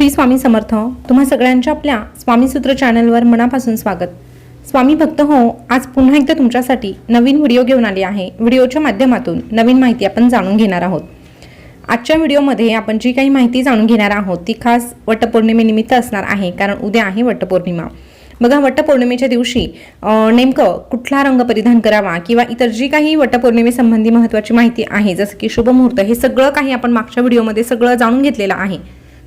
श्री स्वामी समर्थ तुम्हा सगळ्यांच्या आपल्या स्वामीसूत्र चॅनलवर मनापासून स्वागत. स्वामी भक्त हो आज पुन्हा एकदा तुमच्यासाठी नवीन व्हिडिओ घेऊन आले आहे. व्हिडिओच्या माध्यमातून नवीन माहिती आपण जाणून घेणार आहोत. आजच्या व्हिडिओमध्ये आपण जी काही माहिती जाणून घेणार आहोत ती खास वटपौर्णिमेनिमित्त असणार आहे कारण उद्या आहे वटपौर्णिमा. बघा वटपौर्णिमेच्या दिवशी नेमकं कुठला रंग परिधान करावा किंवा इतर जी काही वटपौर्णिमेसंबंधी महत्त्वाची माहिती आहे जसं की शुभमुहूर्त हे सगळं काही आपण मागच्या व्हिडिओमध्ये सगळं जाणून घेतलेलं आहे.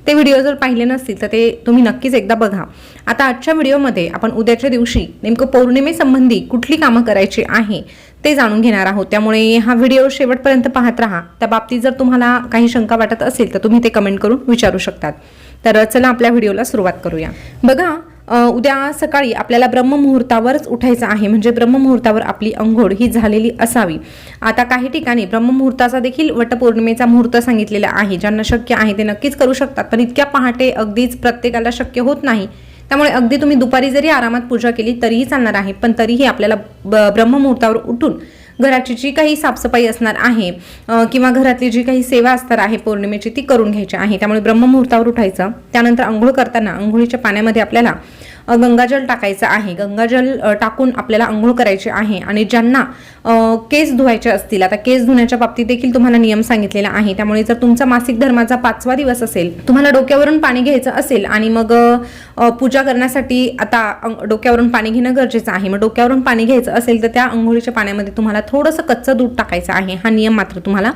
ते व्हिडिओ जर पाहिले नसतील तर ते तुम्ही नक्कीच एकदा बघा. आता आजच्या व्हिडिओमध्ये आपण उद्याच्या दिवशी नेमकं पौर्णिमेसंबंधी कुठली कामं करायची आहे ते जाणून घेणार आहोत. त्यामुळे हा व्हिडिओ शेवटपर्यंत पाहत राहा. त्या बाबतीत जर तुम्हाला काही शंका वाटत असेल तर तुम्ही ते कमेंट करून विचारू शकतात. तर चला आपल्या व्हिडिओला सुरुवात करूया. बघा उद्या सकाळी आपल्याला ब्रह्ममुहूर्तावरच उठायचं आहे. म्हणजे ब्रह्ममुहूर्तावर आपली अंघोळ ही झालेली असावी. आता काही ठिकाणी ब्रह्ममुहूर्ताचा देखील वटपौर्णिमेचा मुहूर्त सांगितलेला आहे. ज्यांना शक्य आहे ते नक्कीच करू शकतात. पण इतक्या पहाटे अगदीच प्रत्येकाला शक्य होत नाही. त्यामुळे अगदी तुम्ही दुपारी जरी आरामात पूजा केली तरीही चालणार आहे. पण तरीही आपल्याला ब- ब्रह्ममुहूर्तावर उठून घराची जी काही साफसफाई असणार आहे किंवा घरातली जी काही सेवा असणार आहे पौर्णिमेची ती करून घ्यायची आहे. त्यामुळे ब्रह्ममुहूर्तावर उठायचं. त्यानंतर आंघोळ करताना आंघोळीच्या पाण्यामध्ये आपल्याला गंगाजल टाकायचं आहे. गंगाजल टाकून आपल्याला आंघोळ करायची आहे. आणि ज्यांना केस धुवायचे असतील आता केस धुण्याच्या बाबतीत देखील तुम्हाला नियम सांगितलेला आहे. त्यामुळे जर तुमचा मासिक धर्माचा पाचवा दिवस असेल तुम्हाला डोक्यावरून पाणी घ्यायचं असेल आणि मग पूजा करण्यासाठी आता डोक्यावरून पाणी घेणं गरजेचं आहे. मग डोक्यावरून पाणी घ्यायचं असेल तर त्या आंघोळीच्या पाण्यामध्ये तुम्हाला थोडंसं कच्चं दूध टाकायचं आहे. हा नियम मात्र तुम्हाला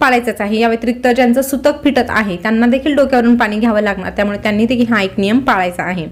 पाळायचाच आहे. या व्यतिरिक्त ज्यांचं सुतक फिटत आहे त्यांना देखील डोक्यावरून पाणी घ्यावं लागणार. त्यामुळे त्यांनी देखील हा एक नियम पाळायचा आहे.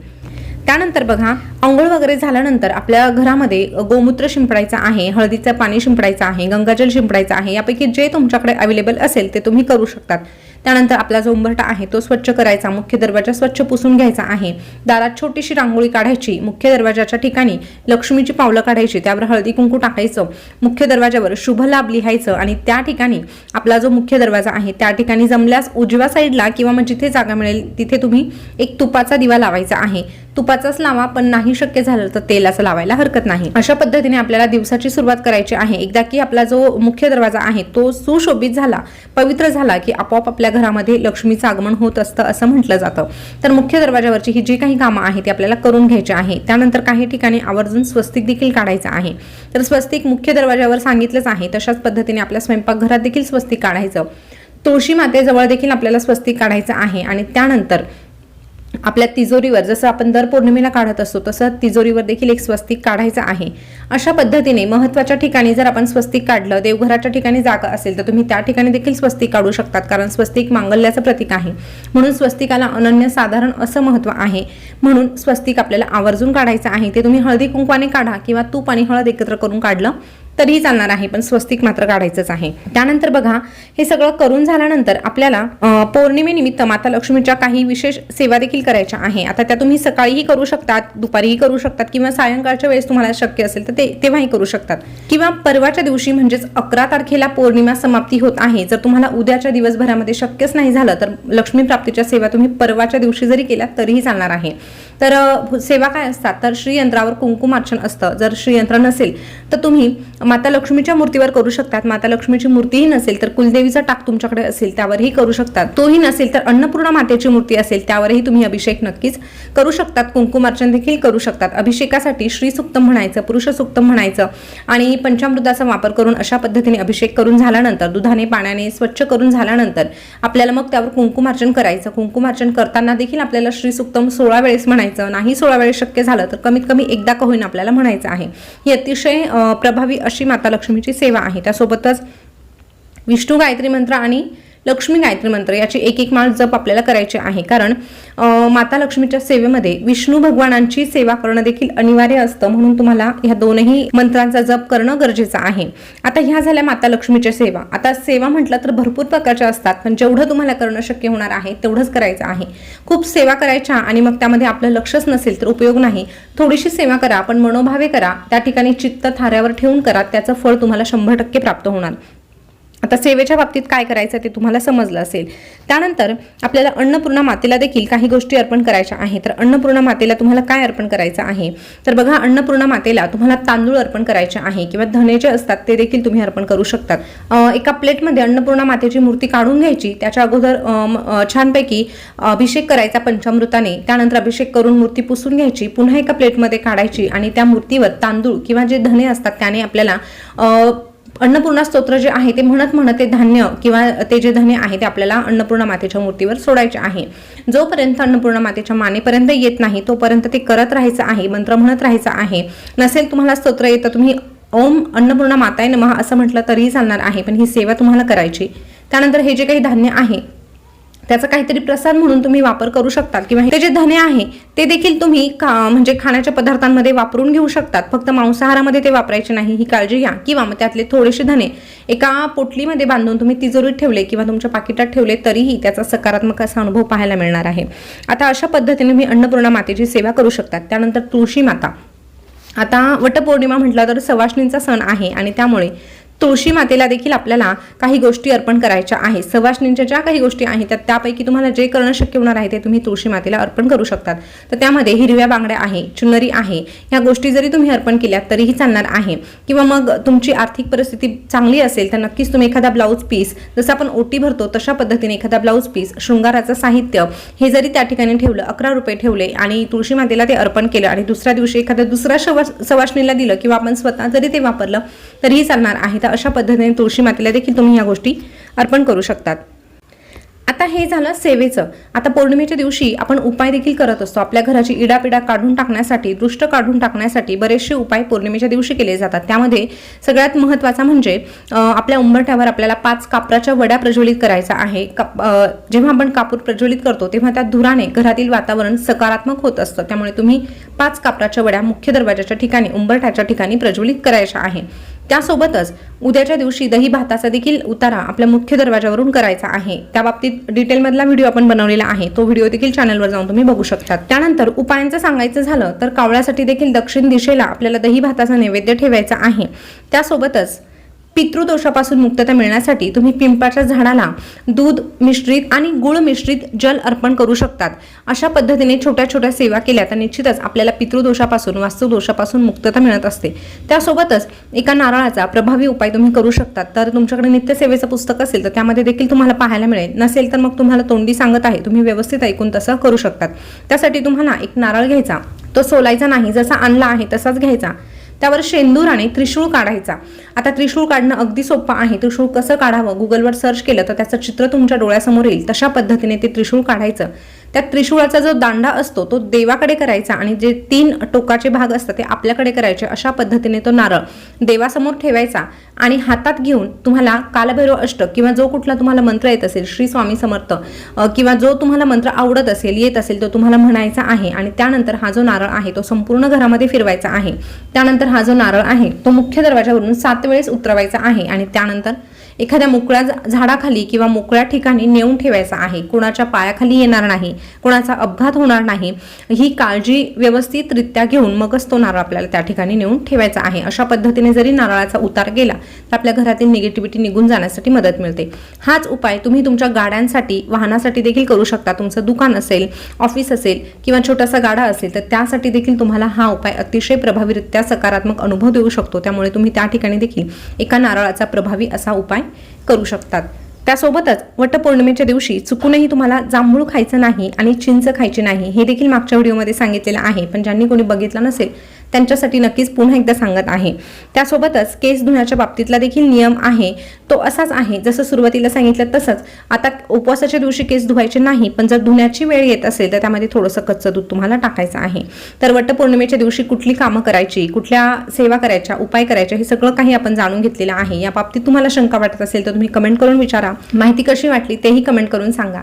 त्यानंतर बघा आंघोळ वगैरे झाल्यानंतर आपल्या घरामध्ये गोमूत्र शिंपडायचं आहे हळदीचं पाणी शिंपडायचं आहे गंगाजल शिंपडायचं आहे यापैकी जे तुमच्याकडे अवेलेबल असेल ते तुम्ही करू शकतात. त्यानंतर आपला जो उंबरठा आहे तो स्वच्छ करायचा मुख्य दरवाजा स्वच्छ पुसून घ्यायचा आहे. दारात छोटीशी रांगोळी काढायची मुख्य दरवाजाच्या ठिकाणी लक्ष्मीची पावलं काढायची त्यावर हळदी कुंकू टाकायचं मुख्य दरवाजावर शुभ लाभ लिहायचं आणि त्या ठिकाणी आपला जो मुख्य दरवाजा आहे त्या ठिकाणी जमल्यास उजव्या साईडला किंवा मग जिथे जागा मिळेल तिथे तुम्ही एक तुपाचा दिवा लावायचा आहे. तुपाचाच लावा पण नाही शक्य झालं तर तेलाचं लावायला हरकत नाही. अशा पद्धतीने आपल्याला दिवसाची सुरुवात करायची आहे. एकदा की आपला जो मुख्य दरवाजा आहे तो सुशोभित झाला पवित्र झाला की आपोआप आपल्या घरामध्ये लक्ष्मीचं आगमन होत असतं असं म्हटलं जातं. तर मुख्य दरवाजावरची ही जी काही कामं आहेत ती आपल्याला करून घ्यायची आहे. त्यानंतर काही ठिकाणी आवर्जून स्वस्तिक देखील काढायचं आहे. तर स्वस्तिक मुख्य दरवाजावर सांगितलंच आहे तशाच पद्धतीने आपल्या स्वयंपाकघरात देखील स्वस्तिक काढायचं. तुळशी मातेजवळ देखील आपल्याला स्वस्तिक काढायचं आहे आणि त्यानंतर आपल्या तिजोरीवर जसं आपण दर पौर्णिमेला काढत असतो तसं तिजोरीवर देखील एक स्वस्तिक काढायचं आहे. अशा पद्धतीने महत्त्वाच्या ठिकाणी जर आपण स्वस्तिक काढलं देवघराच्या ठिकाणी जागा असेल तर तुम्ही त्या ठिकाणी देखील स्वस्तिक काढू शकतात कारण स्वस्तिक मांगल्याचं प्रतीक आहे. म्हणून स्वस्तिकाला अनन्य साधारण असं महत्त्व आहे. म्हणून स्वस्तिक आपल्याला आवर्जून काढायचं आहे. ते तुम्ही हळदी कुंकवाने काढा किंवा तूप आणि हळद एकत्र करून काढलं तरीही चालणार आहे पण स्वस्तिक मात्र काढायचंच आहे. त्यानंतर बघा हे सगळं करून झाल्यानंतर आपल्याला पौर्णिमेनिमित्त माता लक्ष्मीच्या काही विशेष सेवा देखील करायच्या आहे. आता त्या तुम्ही सकाळीही करू शकतात दुपारीही करू शकतात किंवा सायंकाळच्या वेळेस तुम्हाला शक्य असेल तर ते तेव्हाही करू शकतात. किंवा परवाच्या दिवशी म्हणजेच अकरा तारखेला पौर्णिमा समाप्ती होत आहे जर तुम्हाला उद्याच्या दिवसभरामध्ये शक्यच नाही झालं तर लक्ष्मी प्राप्तीच्या सेवा तुम्ही परवाच्या दिवशी जरी केल्या तरीही चालणार आहे. तर सेवा काय असतात? तर श्रीयंत्रावर कुंकुमार्चन असतं. जर श्रीयंत्र नसेल तर तुम्ही माता लक्ष्मीच्या मूर्तीवर करू शकतात. माता लक्ष्मीची मूर्तीही नसेल तर कुलदेवीचा टाक तुमच्याकडे असेल त्यावरही करू शकतात. तोही नसेल तर अन्नपूर्णा मातेची मूर्ती असेल त्यावरही तुम्ही अभिषेक नक्कीच करू शकतात. कुंकुमार्चन देखील करू शकतात. अभिषेकासाठी श्री सुक्तम म्हणायचं पुरुष सुक्तम म्हणायचं आणि पंचामृताचा वापर करून अशा पद्धतीने अभिषेक करून झाल्यानंतर दुधाने पाण्याने स्वच्छ करून झाल्यानंतर आपल्याला मग त्यावर कुंकुमार्चन करायचं. कुंकुमार्चन करताना देखील आपल्याला श्री सुक्तम सोळा वेळेस म्हणायचं. नाही सोळा वेळेस शक्य झालं तर कमीत कमी एकदा का होईन आपल्याला म्हणायचं आहे. ही अतिशय प्रभावी अशी माता लक्ष्मीची सेवा आहे. त्यासोबतच विष्णू गायत्री मंत्र आणि लक्ष्मी गायत्री मंत्र याची एक एक माळ जप आपल्याला करायची आहे. कारण माता लक्ष्मीच्या सेवेमध्ये विष्णू भगवानांची सेवा करणं देखील अनिवार्य असतं. म्हणून तुम्हाला ह्या दोनही मंत्रांचा जप करणं गरजेचं आहे. आता ह्या झाल्या माता लक्ष्मीच्या सेवा. आता सेवा म्हटलं तर भरपूर प्रकारच्या असतात. पण जेवढं तुम्हाला करणं शक्य होणार आहे तेवढंच करायचं आहे. खूप सेवा करायच्या आणि मग त्यामध्ये आपलं लक्षच नसेल तर उपयोग नाही. थोडीशी सेवा करा पण मनोभावे करा. त्या ठिकाणी चित्त थाऱ्यावर ठेवून करा. त्याचं फळ तुम्हाला शंभर टक्के प्राप्त होणार. आता सेवेच्या बाबतीत काय करायचं ते तुम्हाला समजलं असेल. त्यानंतर आपल्याला अन्नपूर्णा मातेला देखील काही गोष्टी अर्पण करायच्या आहेत. तर अन्नपूर्णा मातेला तुम्हाला काय अर्पण करायचं आहे? तर बघा अन्नपूर्णा मातेला तुम्हाला तांदूळ अर्पण करायचे आहे किंवा धने जे असतात ते देखील तुम्ही अर्पण करू शकतात. एका प्लेटमध्ये अन्नपूर्णा मातेची मूर्ती काढून घ्यायची त्याच्या अगोदर छानपैकी अभिषेक करायचा पंचामृताने त्यानंतर अभिषेक करून मूर्ती पुसून घ्यायची पुन्हा एका प्लेटमध्ये काढायची आणि त्या मूर्तीवर तांदूळ किंवा जे धने असतात त्याने आपल्याला अन्नपूर्णा स्तोत्र जे आहे ते म्हणत म्हणत ते धान्य किंवा ते जे धान्य आहे ते आपल्याला अन्नपूर्णा मातेच्या मूर्तीवर सोडायचे आहे. जोपर्यंत अन्नपूर्णा मातेच्या मानेपर्यंत येत नाही तोपर्यंत ते करत राहायचं आहे मंत्र म्हणत राहायचं आहे. नसेल तुम्हाला स्तोत्र येतं तुम्ही ओम अन्नपूर्णा माताय नमः असं म्हटलं तरीही चालणार आहे पण ही सेवा तुम्हाला करायची. त्यानंतर हे जे काही धान्य आहे त्याचा काहीतरी प्रसाद म्हणून तुम्ही वापर करू शकतात किंवा ते जे धने आहे ते देखील तुम्ही खा म्हणजे खाण्याच्या पदार्थांमध्ये वापरून घेऊ शकतात. फक्त मांसाहारामध्ये ते वापरायचे नाही. ही काळजी घ्या. किंवा मग त्यातले थोडेसे धने एका पोटलीमध्ये बांधून तुम्ही तिजोरीत ठेवले किंवा तुमच्या पाकिटात ठेवले तरीही त्याचा सकारात्मक असा अनुभव पाहायला मिळणार आहे. आता अशा पद्धतीने मी अन्नपूर्णा मातेची सेवा करू शकतात. त्यानंतर तुळशी माता. आता वटपौर्णिमा म्हटलं तर सवाष्णींचा सण आहे आणि त्यामुळे तुळशी मातेला देखील आपल्याला काही गोष्टी अर्पण करायच्या आहेत. सवाष्णींच्या ज्या काही गोष्टी आहेत त्या त्यापैकी तुम्हाला जे करणं शक्य होणार आहे ते तुम्ही तुळशी मातेला अर्पण करू शकतात. तर त्यामध्ये हिरव्या बांगड्या आहे चुनरी आहे. ह्या गोष्टी जरी तुम्ही अर्पण केल्या तरीही चालणार आहे. किंवा मग तुमची आर्थिक परिस्थिती चांगली असेल तर नक्कीच तुम्ही एखादा ब्लाऊज पीस जसं आपण ओटी भरतो तशा पद्धतीने एखादा ब्लाऊज पीस शृंगाराचं साहित्य हे जरी त्या ठिकाणी ठेवलं अकरा रुपये ठेवले आणि तुळशी मातेला ते अर्पण केलं आणि दुसऱ्या दिवशी एखाद्या दुसऱ्या शवा सवाष्णीला दिलं किंवा आपण स्वतः जरी ते वापरलं तरीही चालणार आहे. तर अशा पद्धतीने तुळशी मातेला देखील तुम्ही या गोष्टी अर्पण करू शकतात. आता हे झालं सेवेचं. आता पौर्णिमेच्या दिवशी आपण उपाय देखील करत असतो. आपल्या घराची इडापिडा काढून टाकण्यासाठी दृष्ट काढून टाकण्यासाठी बरेचसे उपाय पौर्णिमेच्या दिवशी केले जातात. त्यामध्ये सगळ्यात महत्त्वाचा म्हणजे आपल्या उंबरठ्यावर आपल्याला पाच कापराच्या वड्या प्रज्वलित करायचा आहे. काप- जेव्हा आपण कापूर प्रज्वलित करतो तेव्हा त्या धुराने घरातील वातावरण सकारात्मक होत असतं. त्यामुळे तुम्ही पाच कापराच्या वड्या मुख्य दरवाजाच्या ठिकाणी उंबरठ्याच्या ठिकाणी प्रज्वलित करायच्या आहे. त्यासोबतच उद्याच्या दिवशी दही भाताचा देखील उतारा आपल्या मुख्य दरवाजावरून करायचा आहे. त्या बाबतीत डिटेलमधला व्हिडिओ आपण बनवलेला आहे. तो व्हिडिओ देखील चॅनलवर जाऊन तुम्ही बघू शकता त्यानंतर उपायांचं सांगायचं झालं तर कावळ्यासाठी देखील दक्षिण दिशेला आपल्याला दही भाताचा नैवेद्य ठेवायचा आहे. त्यासोबतच पितृदोषापासून मुक्तता मिळण्यासाठी तुम्ही पिंपाच्या झाडाला दूध मिश्रित आणि गुळ मिश्रित जल अर्पण करू शकतात. अशा पद्धतीने छोट्या छोट्या सेवा केल्या तर निश्चितच आपल्याला पितृदोषापासून वास्तुदोषापासून मुक्तता मिळत असते. त्यासोबतच एका नारळाचा प्रभावी उपाय तुम्ही करू शकतात. तर तुमच्याकडे नित्यसेवेचं पुस्तक असेल तर त्यामध्ये देखील तुम्हाला पाहायला मिळेल. नसेल तर मग तुम्हाला तोंडी सांगत आहे. तुम्ही व्यवस्थित ऐकून तसं करू शकतात. त्यासाठी तुम्हाला एक नारळ घ्यायचा. तो सोलायचा नाही. जसा आणला आहे तसाच घ्यायचा. त्यावर शेंदूर आणि त्रिशूळ काढायचा. आता त्रिशूळ काढणं अगदी सोपं आहे. त्रिशूळ कसं काढावं? गुगलवर सर्च केलं तर त्याचं चित्र तुमच्या डोळ्यासमोर येईल. तशा पद्धतीने ते त्रिशूळ काढायचं. त्या त्रिशूळाचा जो दांडा असतो तो देवाकडे करायचा आणि जे तीन टोकाचे भाग असतात ते आपल्याकडे करायचे अशा पद्धतीने तो नारळ देवासमोर ठेवायचा आणि हातात घेऊन तुम्हाला कालभैरव अष्ट किंवा जो कुठला तुम्हाला मंत्र येत असेल श्री स्वामी समर्थ किंवा जो तुम्हाला मंत्र आवडत असेल येत असेल तो तुम्हाला म्हणायचा आहे आणि त्यानंतर हा जो नारळ आहे तो संपूर्ण घरामध्ये फिरवायचा आहे. त्यानंतर हा जो नारळ आहे तो मुख्य दरवाजावरून सात वेळेस उतरवायचा आहे आणि त्यानंतर एखाद्या मोकळ्या झाडाखाली किंवा मोकळ्या ठिकाणी नेऊन ठेवायचा आहे. कोणाच्या पायाखाली येणार नाही. कोणाचा अपघात होणार नाही. ही काळजी व्यवस्थितरित्या घेऊन मगच तो नारळ आपल्याला त्या ठिकाणी नेऊन ठेवायचा आहे. अशा पद्धतीने जरी नारळाचा उतार गेला तर आपल्या घरातील निगेटिव्हिटी निघून जाण्यासाठी मदत मिळते. हाच उपाय तुम्ही तुमच्या गाड्यांसाठी वाहनासाठी देखील करू शकता. तुमचं दुकान असेल ऑफिस असेल किंवा छोटासा गाडा असेल तर त्यासाठी देखील तुम्हाला हा उपाय अतिशय प्रभावीरित्या सकारात्मक अनुभव देऊ शकतो. त्यामुळे तुम्ही त्या ठिकाणी देखील एका नारळाचा प्रभावी असा उपाय करू शकतात. त्यासोबतच वटपौर्णिमेच्या दिवशी चुकूनही तुम्हाला जांभूळ खायचं नाही आणि चिंच खायची नाही हे देखील मागच्या व्हिडिओमध्ये सांगितलेलं आहे. पण ज्यांनी कोणी बघितलं नसेल त्यांच्यासाठी नक्कीच पुन्हा एकदा सांगत आहे. त्यासोबतच केस धुण्याच्या बाबतीतला देखील नियम आहे. तो असाच आहे. जसं सुरुवातीला सांगितलं तसंच. आता उपवासाच्या दिवशी केस धुवायचे नाही पण जर धुण्याची वेळ येत असेल तर त्यामध्ये थोडंसं कच्चं दूध तुम्हाला टाकायचं आहे. तर वटपौर्णिमेच्या दिवशी कुठली कामं करायची कुठल्या सेवा करायच्या उपाय करायच्या हे सगळं काही आपण जाणून घेतलेलं आहे. या बाबतीत तुम्हाला शंका वाटत असेल तर तुम्ही कमेंट करून विचारा. माहिती कशी वाटली तेही कमेंट करून सांगा.